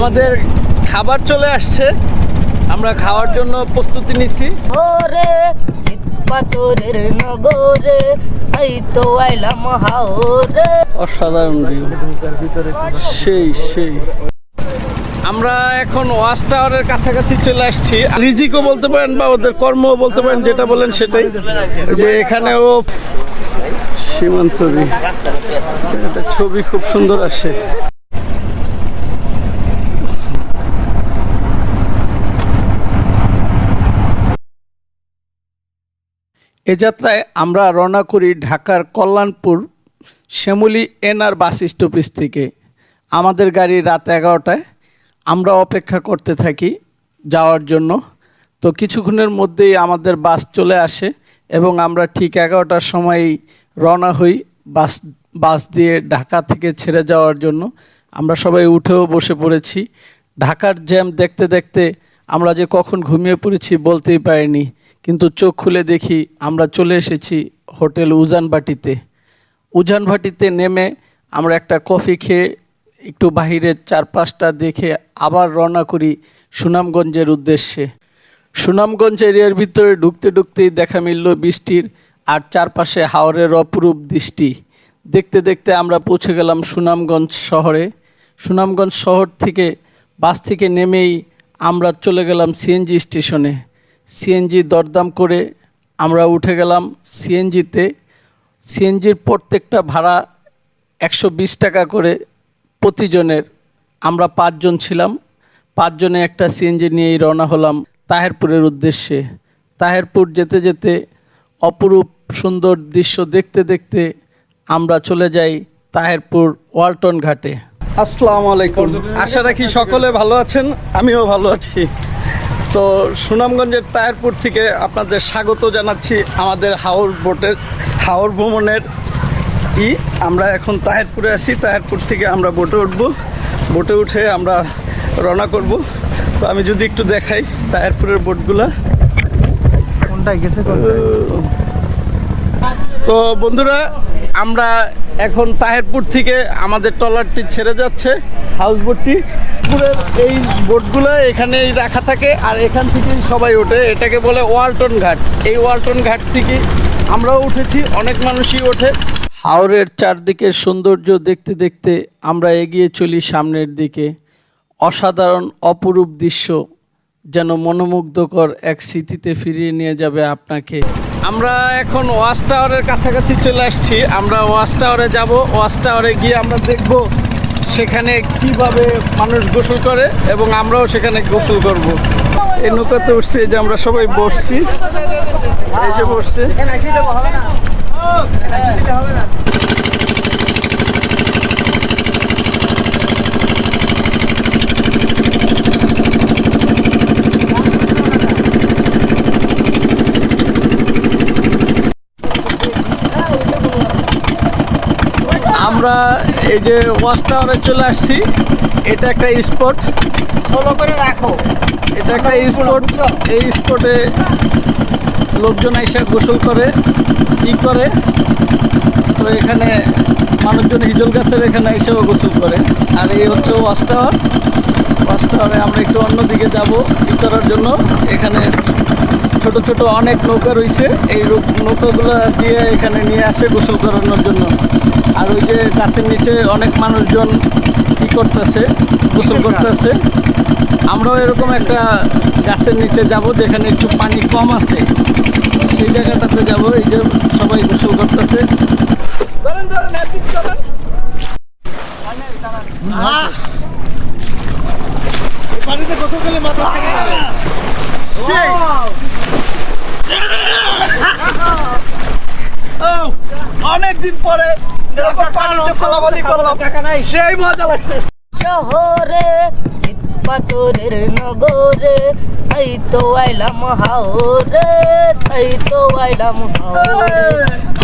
আমাদের খাবার চলে আসছে। আমরা খাওয়ার জন্য প্রস্তুতি নিচ্ছি ওরে পাথরের নগরে এই তো আইলাম হাওরে। অসাধারণ সেই সেই। আমরা এখন ওয়াচ টাওয়ারের কাছাকাছি চলে আসছি। রিজিকও বলতে পারেন বা ওদের কর্ম বলতে পারেন যেটা বলেন সেটাই। যে এখানেও সীমান্তরি একটা ছবি খুব সুন্দর আসে। এ যাত্রায় আমরা রওনা করি ঢাকার Kalyanpur Shyamoli NR bus stoppage থেকে। আমাদের গাড়ি রাত এগারোটায়। আমরা অপেক্ষা করতে থাকি যাওয়ার জন্য। তো কিছুক্ষণের মধ্যেই আমাদের বাস চলে আসে এবং আমরা ঠিক এগারোটার সময়ই রওনা হই বাস বাস দিয়ে ঢাকা থেকে ছেড়ে যাওয়ার জন্য। আমরা সবাই উঠেও বসে পড়েছি। ঢাকার জ্যাম দেখতে দেখতে আমরা যে কখন ঘুমিয়ে পড়েছি বলতেই পারিনি। কিন্তু চোখ খুলে দেখি আমরা চলে এসেছি হোটেল উজানবাটিতে উজানভাটিতে নেমে আমরা একটা কফি খেয়ে একটু বাহিরের চারপাশটা দেখে আবার রওনা করি সুনামগঞ্জের উদ্দেশ্যে। সুনামগঞ্জ এরিয়ার ভিতরে ঢুকতে ঢুকতেই দেখা মিলল বৃষ্টির আর চারপাশে হাওরের অপরূপ দৃষ্টি। দেখতে দেখতে আমরা পৌঁছে গেলাম সুনামগঞ্জ শহরে। সুনামগঞ্জ শহর থেকে বাস থেকে নেমেই আমরা চলে গেলাম সিএনজি স্টেশনে। সিএনজি দরদাম করে আমরা উঠে গেলাম সিএনজিতে সিএনজির প্রত্যেকটা ভাড়া একশো বিশ টাকা করে প্রতিজনের। আমরা পাঁচজন ছিলাম। পাঁচজনে একটা সিএনজি নিয়েই রওনা হলাম তাহেরপুরের উদ্দেশ্যে। তাহেরপুর যেতে যেতে অপরূপ সুন্দর দৃশ্য দেখতে দেখতে আমরা চলে যাই তাহেরপুর ওয়ালটন ঘাটে। আসসালামু আলাইকুম। আশা রাখি সকলে ভালো আছেন, আমিও ভালো আছি। তো সুনামগঞ্জের তাহেরপুর থেকে আপনাদের স্বাগত জানাচ্ছি আমাদের হাওর বোটের হাওর ভ্রমণের ই। আমরা এখন তাহেরপুরে আছি তাহেরপুর থেকে আমরা বোটে উঠব। বোটে উঠে আমরা রওনা করব। তো আমি যদি একটু দেখাই তাহেরপুরের বোটগুলা। কোনটায় গেছে তো বন্ধুরা আমরা এখন তাহেরপুর থেকে আমাদের ট্রলারটি ছেড়ে যাচ্ছে হাউস বোটটি এই বোটগুলো এখানেই রাখা থাকে আর এখান থেকেই সবাই ওঠে, এটাকে বলে ওয়ালটন ঘাট। এই ওয়ালটন ঘাট থেকে আমরাও উঠেছি, অনেক মানুষই ওঠে। হাওরের চারদিকের সৌন্দর্য দেখতে দেখতে আমরা এগিয়ে চলি সামনের দিকে। অসাধারণ, অপরূপ দৃশ্য যেন মনোমুগ্ধকর এক স্মৃতিতে ফিরিয়ে নিয়ে যাবে আপনাকে। আমরা এখন ওয়াশ টাওয়ারের কাছাকাছি চলে আসছি। আমরা ওয়াশ টাওয়ারে যাব। ওয়াশ টাওয়ারে গিয়ে আমরা দেখব সেখানে কীভাবে মানুষ গোসল করে এবং আমরাও সেখানে গোসল করব। এই নৌকাতে উঠছি যে আমরা সবাই বসছি। এই যে বসছে। আমরা এই যে ওয়াচ টাওয়ারে চলে আসছি। এটা একটা স্পট। সোলো করে রাখো। এটা একটা স্পট। এই স্পটে লোকজন এসে গোসল করে ই করে। তো এখানে মানুষজন হিজল গাছের এখানে এসেও গোসল করে। আর এই হচ্ছে ওয়াচ টাওয়ার। ওয়াচ টাওয়ারে আমরা একটু অন্যদিকে যাব ই করার জন্য। এখানে ছোট ছোট অনেক নৌকা রয়েছে। এই নৌকাগুলো দিয়ে এখানে নিয়ে আসে গোসল করানোর জন্য। আর ওই যে গাছের নিচে অনেক মানুষজন কি করতেছে গোসল করতেছে। আমরাও এরকম একটা গাছের নিচে যাব যেখানে একটু পানি কম আছে। সেই জায়গাটাতে যাব এই যে সবাই গোসল করতেছে। পানিতে কত গেলে মাথা থেকে যাবে। অনেক দিন পরে পানিতে ফলাফলি করলাম। টাকা নাই। সেই মজা লাগছে। শহরে পাথরের নগরে এই তো আইলাম হাওরে এই তো আইলাম হাওরে।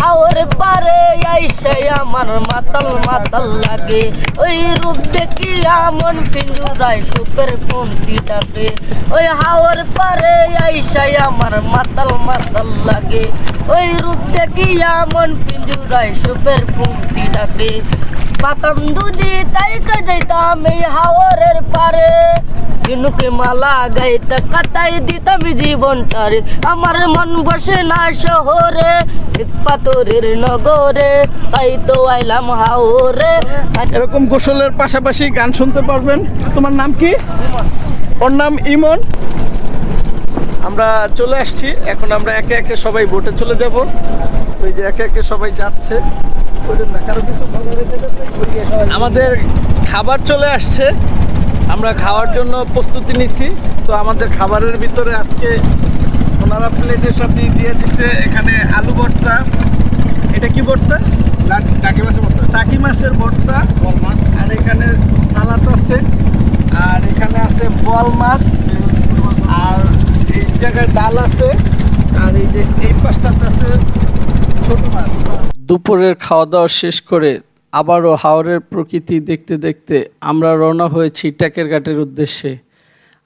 হাওর পারে আইসাই আমার মাতাল মাতাল লাগে। ওই রূপ দেখি আমন পিঞ্জুরাই সুপের পন্থী ডাকে। ওই হাওর পারে আইসাই আমার মাতাল মাতাল লাগে। ওই রূপ দেখি আমন পিঞ্জুরাই সুপের পন্থী ডাকে। পাতাম দুদি তাই কা যাইতাম এই হাওরের পারে। ঝিনুকে মালা গাইতে কাটাই দিতাম জীবনটারে। আমার মন বসে না শহরে পাথরের নগরে। তাই তো আইলাম হাওরে। এরকম গোসলের পাশাপাশি গান শুনতে পারবেন। তোমার নাম কি? ওর নাম ইমন। আমরা চলে আসছি। এখন আমরা একে একে সবাই বোটে চলে যাব। ওই যে একে একে সবাই যাচ্ছে। আমাদের খাবার চলে আসছে। আমরা খাওয়ার জন্য প্রস্তুতি নিছি। তো আমাদের খাবারের ভিতরে আজকে ওনারা প্লেটের সাথে দিয়ে দিচ্ছে এখানে আলু ভর্তা। এটা কি ভর্তা? টাকি মাছের টাকি মাছের ভর্তা। বল মাছ। আর এখানে সালাদ আছে। আর এখানে আছে বল মাছ। আর এই জায়গায় ডাল আছে। আর এই যে এই পাশটাতে আছে ছোট মাছ। দুপুরের খাওয়া দাওয়া শেষ করে আবারও হাওরের প্রকৃতি দেখতে দেখতে আমরা রওনা হয়েছি ট্যাকের ঘাটের উদ্দেশ্যে।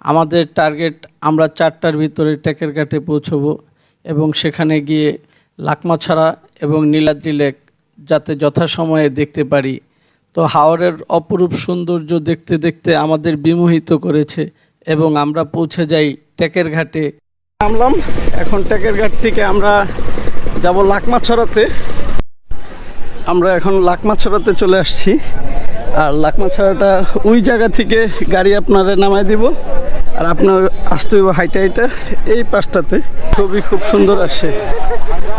আমাদের টার্গেট আমরা চারটার ভিতরে ট্যাকের ঘাটে পৌঁছবো এবং সেখানে গিয়ে লাকমাছড়া এবং নীলাদ্রি লেক যাতে যথাসময়ে দেখতে পারি। তো হাওরের অপরূপ সৌন্দর্য দেখতে দেখতে আমাদের বিমোহিত করেছে এবং আমরা পৌঁছে যাই ট্যাকের ঘাটে। নামলাম, এখন ট্যাকের ঘাট থেকে আমরা যাব লাকমাছড়াতে। আমরা এখন লাকমাছড়াতে চলে আসছি। আর লাকমাছড়াটা ওই জায়গা থেকে গাড়ি আপনারা নামাই দিব। আর আপনার আসতে হইব হাইটা হাইটা এই পাশটাতে। ছবি খুব সুন্দর আসে।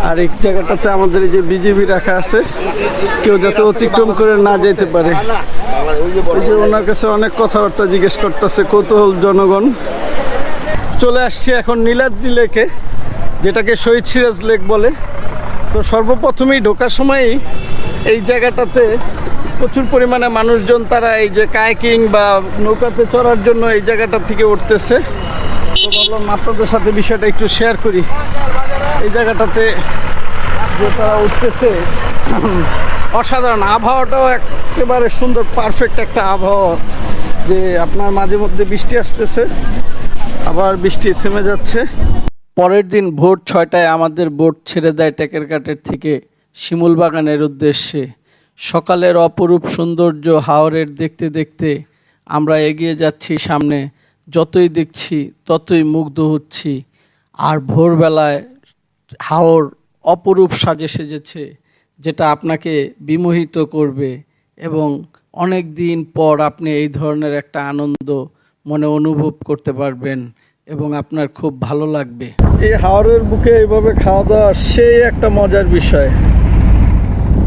আর এই জায়গাটাতে আমাদের এই যে বিজিবি রাখা আছে, কেউ যাতে অতিক্রম করে না যেতে পারে। যে ওনার কাছে অনেক কথাবার্তা জিজ্ঞেস করতেছে, কৌতূহল জনগণ। চলে আসছি এখন নীলাদ্রি লেকে, যেটাকে শহীদ সিরাজ লেক বলে। তো সর্বপ্রথমেই ঢোকার সময়ই এই জায়গাটাতে প্রচুর পরিমাণে মানুষজন তারা এই যে কায়াকিং বা নৌকাতে চড়ার জন্য এই জায়গাটা থেকে উঠতেছে। ভাবলাম আপনাদের সাথে বিষয়টা একটু শেয়ার করি। এই জায়গাটাতে যে তারা উঠতেছে, অসাধারণ। আবহাওয়াটাও একেবারে সুন্দর পারফেক্ট একটা আবহাওয়া। যে আপনার মাঝে মধ্যে বৃষ্টি আসতেছে, আবার বৃষ্টি থেমে যাচ্ছে। পরের দিন ভোর ছয়টায় আমাদের বোট ছেড়ে দেয় টেকের ঘাটের থেকে। শিমুল বাগানের উদ্দেশ্যে সকালের অপরূপ সৌন্দর্য হাওরের দেখতে দেখতে আমরা এগিয়ে যাচ্ছি সামনে। যতই দেখছি, ততই মুগ্ধ হচ্ছি। আর ভোরবেলায় হাওর অপরূপ সাজে সেজেছে, যেটা আপনাকে বিমোহিত করবে এবং অনেক দিন পর আপনি এই ধরনের একটা আনন্দ মনে অনুভব করতে পারবেন এবং আপনার খুব ভালো লাগবে। এই হাওরের বুকে এইভাবে খাওয়া দাওয়া সেই একটা মজার বিষয়।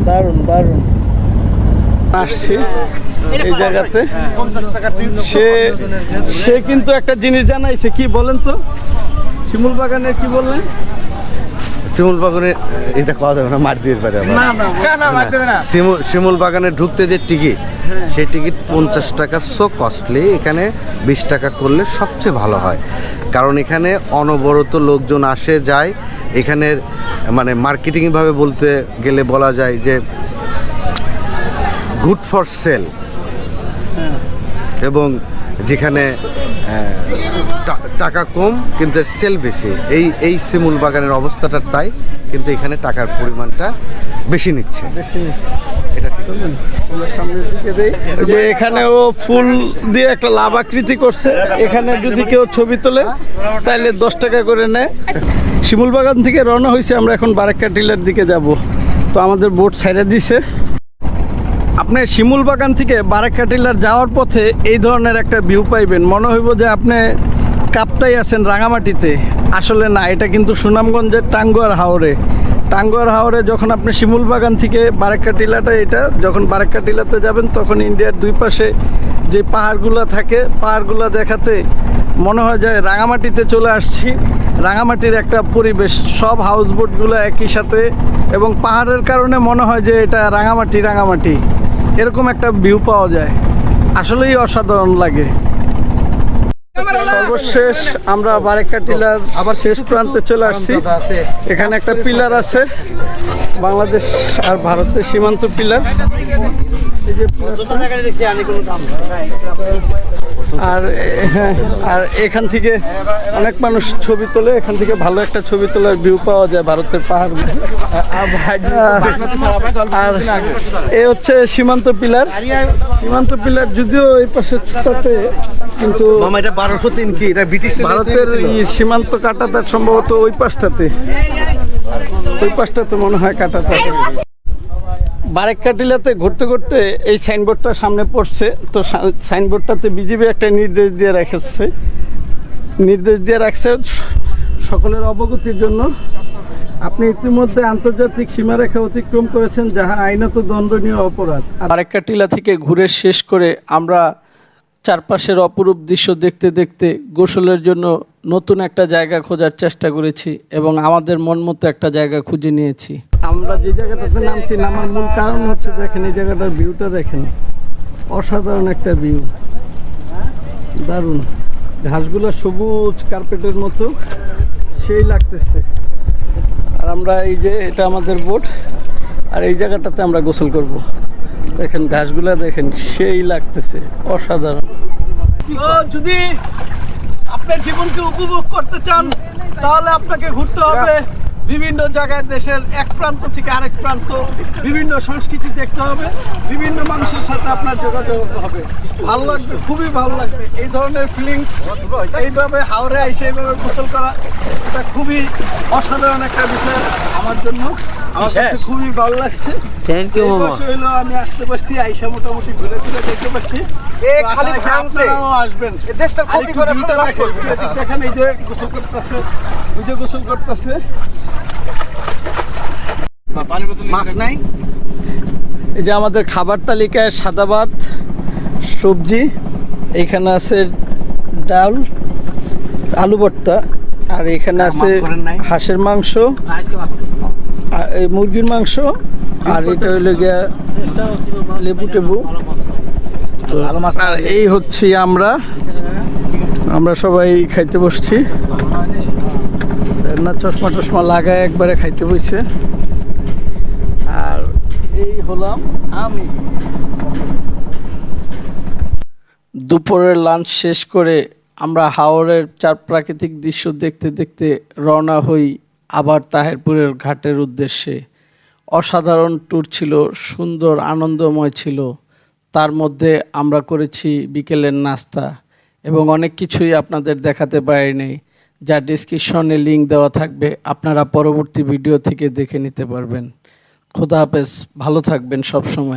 দারুণ দারুণ। আসছি এই জায়গাতে। সে সে কিন্তু একটা জিনিস জানাইছে কি বলেন তো? শিমুল বাগানের কি বললেন? শিমুল বাগানে এটা কথা যাবে না মার দিয়ে পারে আবার না না না মার দেবে না। শিমুল শিমুল বাগানে ঢুকতে যে টিকিট সেই টিকিট পঞ্চাশ টাকা সো কস্টলি এখানে বিশ টাকা করলে সবচেয়ে ভালো হয়। কারণ এখানে অনবরত লোকজন আসে যায়। এখানের মানে মার্কেটিংভাবে বলতে গেলে বলা যায় যে গুড ফর সেল এবং যেখানে টাকা কম কিন্তু সেল বেশি। এই এই শিমুল বাগানের অবস্থাটা তাই কিন্তু এখানে টাকার পরিমাণটা বেশি নিচ্ছে। এটা ঠিক। সামনের দিকে দেই। যে এখানে ও ফুল দিয়ে একটা লাভ আকৃতি করছে। এখানে যদি কেউ ছবি তোলে তাহলে দশ টাকা করে নেয়। শিমুল বাগান থেকে রওনা হয়েছে আমরা এখন বারাক্কা টিলার দিকে যাব। তো আমাদের বোট ছেড়ে দিছে। আপনি শিমুল বাগান থেকে বারাক্কা টিলার যাওয়ার পথে এই ধরনের একটা ভিউ পাইবেন। মনে হইব যে আপনি কাপ্তাই আছেন রাঙামাটিতে। আসলে না, এটা কিন্তু সুনামগঞ্জের টাঙ্গুয়ার হাওরে। টাঙ্গুয়ার হাওরে যখন আপনি শিমুল বাগান থেকে বারাক্কা টিলাটা এটা যখন বারাক্কা টিলাতে যাবেন, তখন ইন্ডিয়ার দুই পাশে যে পাহাড়গুলো থাকে, পাহাড়গুলো দেখাতে মনে হয় যে রাঙামাটিতে চলে আসছি। রাঙামাটির একটা পরিবেশ, সব হাউস বোটগুলো একই সাথে এবং পাহাড়ের কারণে মনে হয় যে এটা রাঙামাটি রাঙামাটি। এরকম একটা ভিউ পাওয়া যায়। আসলেই অসাধারণ লাগে। সর্বশেষ আমরা বারেকা টিলার আবার শেষ প্রান্তে চলে আসছি। এখানে একটা পিলার আছে। বাংলাদেশ আর ভারতের সীমান্ত পিলার। এই যে আর আর এখান থেকে অনেক মানুষ ছবি তোলে এখান থেকে ভালো একটা ছবি তোলার ভিউ পাওয়া যায় ভারতের পাহাড়। আর এ হচ্ছে সীমান্ত পিলার। সীমান্ত পিলার যদিও এই পাশে পাশেটাতে কিন্তু এটা বারোশো তিন কি? এটা ব্রিটিশ ভারতের সীমান্ত কাটাতার সম্ভবত ওই পাশটাতে। ওই পাশটাতে মনে হয় কাটাতার। বারেক্কা টিলাতে ঘুরতে ঘুরতে এই সাইনবোর্ডটা সামনে পড়ছে। তো সাইনবোর্ডটাতে বিজিবি একটা নির্দেশ দিয়ে রেখেছে। নির্দেশ দিয়ে রাখছে সকলের অবগতির জন্য। আপনি ইতিমধ্যে আন্তর্জাতিক সীমারেখা অতিক্রম করেছেন, যাহা আইনত দণ্ডনীয় অপরাধ। বারেক্কা টিলা থেকে ঘুরে শেষ করে আমরা চারপাশের অপরূপ দৃশ্য দেখতে দেখতে গোসলের জন্য নতুন একটা জায়গা খোঁজার চেষ্টা করেছি এবং আমাদের মন মতো একটা জায়গা খুঁজে নিয়েছি। আমরা যে জায়গাটাতে নামছি নামার মূল কারণ হচ্ছে দেখেন এই জায়গাটার ভিউটা দেখেন। অসাধারণ একটা ভিউ দারুণ। ঘাসগুলো সবুজ কার্পেটের মতো সেই লাগতেছে। আর আমরা এই যে এটা আমাদের বোট আর এই জায়গাটাতে আমরা গোসল করব। দেখেন ঘাসগুলা দেখেন সেই লাগতেছে। অসাধারণ। যদি আপনার জীবনকে উপভোগ করতে চান তাহলে আপনাকে ঘুরতে হবে বিভিন্ন জায়গায় দেশের এক প্রান্ত থেকে আরেক প্রান্ত বিভিন্ন সংস্কৃতি দেখতে হবে বিভিন্ন মানুষের সাথে আপনার যোগাযোগ হবে। ভালো লাগবে খুবই ভালো লাগবে। এই ধরনের ফিলিংস এইভাবে হাওড়ে এসে এইভাবে গোসল করা এটা খুবই অসাধারণ একটা বিষয় আমার জন্য। আমার কাছে খুবই ভালো লাগছে। থ্যাংক আমি আসতে পারছি আইসা মোটামুটি ঘুরে ঘুরে দেখতে পারছি। এ খালি আসবেন। এ দেশটার ক্ষতি দেখেন, এই যে গোসল করতেছে ওই যে গোসল করতেছে। মাছ নাই? এই যে আমাদের খাবার তালিকায় সাদা ভাত সবজি এখানে আছে ডাল আলু ভর্তা আর এখানে আছে মাছ করেন নাই? হাঁসের মাংস মুরগির মাংস আর এটা হইল গিয়া লেবু টেবু। আর এই হচ্ছে আমরা। আমরা সবাই খাইতে বসছি। না চশমা টশমা লাগায় একবারে খাইতে বসছে। আর এই হলাম আমি। দুপুরের লাঞ্চ শেষ করে আমরা হাওড়ের চার প্রাকৃতিক দৃশ্য দেখতে দেখতে রওনা হই আবার তাহেরপুরের ঘাটের উদ্দেশ্যে। অসাধারণ ট্যুর ছিল সুন্দর আনন্দময় ছিল। তার মধ্যে আমরা করেছি বিকেলের নাস্তা এবং অনেক কিছুই আপনাদের দেখাতে পারিনি, যা ডিসক্রিপশনে লিঙ্ক দেওয়া থাকবে। আপনারা পরবর্তী ভিডিও থেকে দেখে নিতে পারবেন। খোদা হাফেজ, ভালো থাকবেন সব সময়